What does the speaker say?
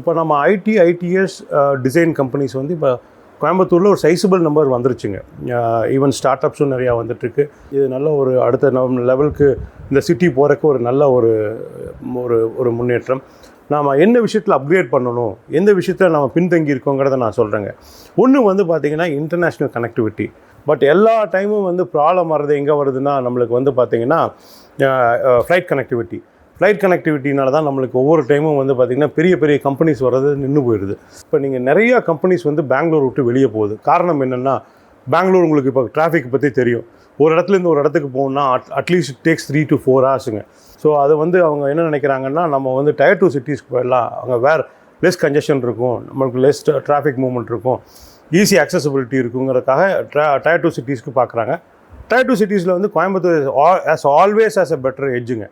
இப்போ நம்ம ID IDS design companies வந்து இப்போ கோயம்புத்தூரில் ஒரு சைஸபிள் நம்பர் வந்துருச்சுங்க. ஈவன் ஸ்டார்ட் அப்ஸும் நிறையா வந்துட்டுருக்கு. இது நல்ல ஒரு அடுத்த நம் லெவலுக்கு இந்த சிட்டி போகிறக்கு ஒரு நல்ல ஒரு ஒரு ஒரு முன்னேற்றம். நாம் என்ன விஷயத்தில் அப்கிரேட் பண்ணணும்? எந்த விஷயத்தில் நம்ம பின்தங்கி இருக்கோங்கிறத நான் சொல்கிறேங்க ஒன்று வந்து பார்த்திங்கன்னா இன்டர்நேஷ்னல் கனெக்டிவிட்டி பட் எல்லா டைமும் வந்து ப்ராப்ளம் வர்றது எங்கே வருதுன்னா நம்மளுக்கு வந்து பார்த்திங்கன்னா ஃப்ளைட் கனெக்டிவிட்டி ஃப்ளைட் கனெக்டிவிட்டினால தான் நம்மளுக்கு ஒவ்வொரு டைமும் வந்து பார்த்திங்கன்னா பெரிய பெரிய கம்பெனிஸ் வர்றது நின்று போயிடுது. இப்போ நீங்கள் நிறையா கம்பெனிஸ் வந்து பெங்களூர் விட்டு வெளியே போகுது. காரணம் என்னென்னா பெங்களூர் உங்களுக்கு இப்போ டிராஃபிக் பற்றி தெரியும். ஒரு இடத்துலேருந்து ஒரு இடத்துக்கு போகணுன்னா at at least takes three to four ஹவர்ஸுங்க so அது வந்து அவங்க என்ன நினைக்கிறாங்கன்னா நம்ம வந்து டயர் டூ சிட்டிஸ்க்கு போயிடலாம். அங்கே வேறு லெஸ் கன்ஜெஷன் இருக்கும். நம்மளுக்கு லெஸ் டிராஃபிக் மூவ்மெண்ட் இருக்கும். ஈஸி அக்சசபிலிட்டி இருக்குங்கிறதுக்காக ட்ரா டயர் டூ சிட்டிஸ்க்கு பார்க்குறாங்க டயர் டூ சிட்டிஸில் வந்து Coimbatore as always as a better எட்ஜுங்க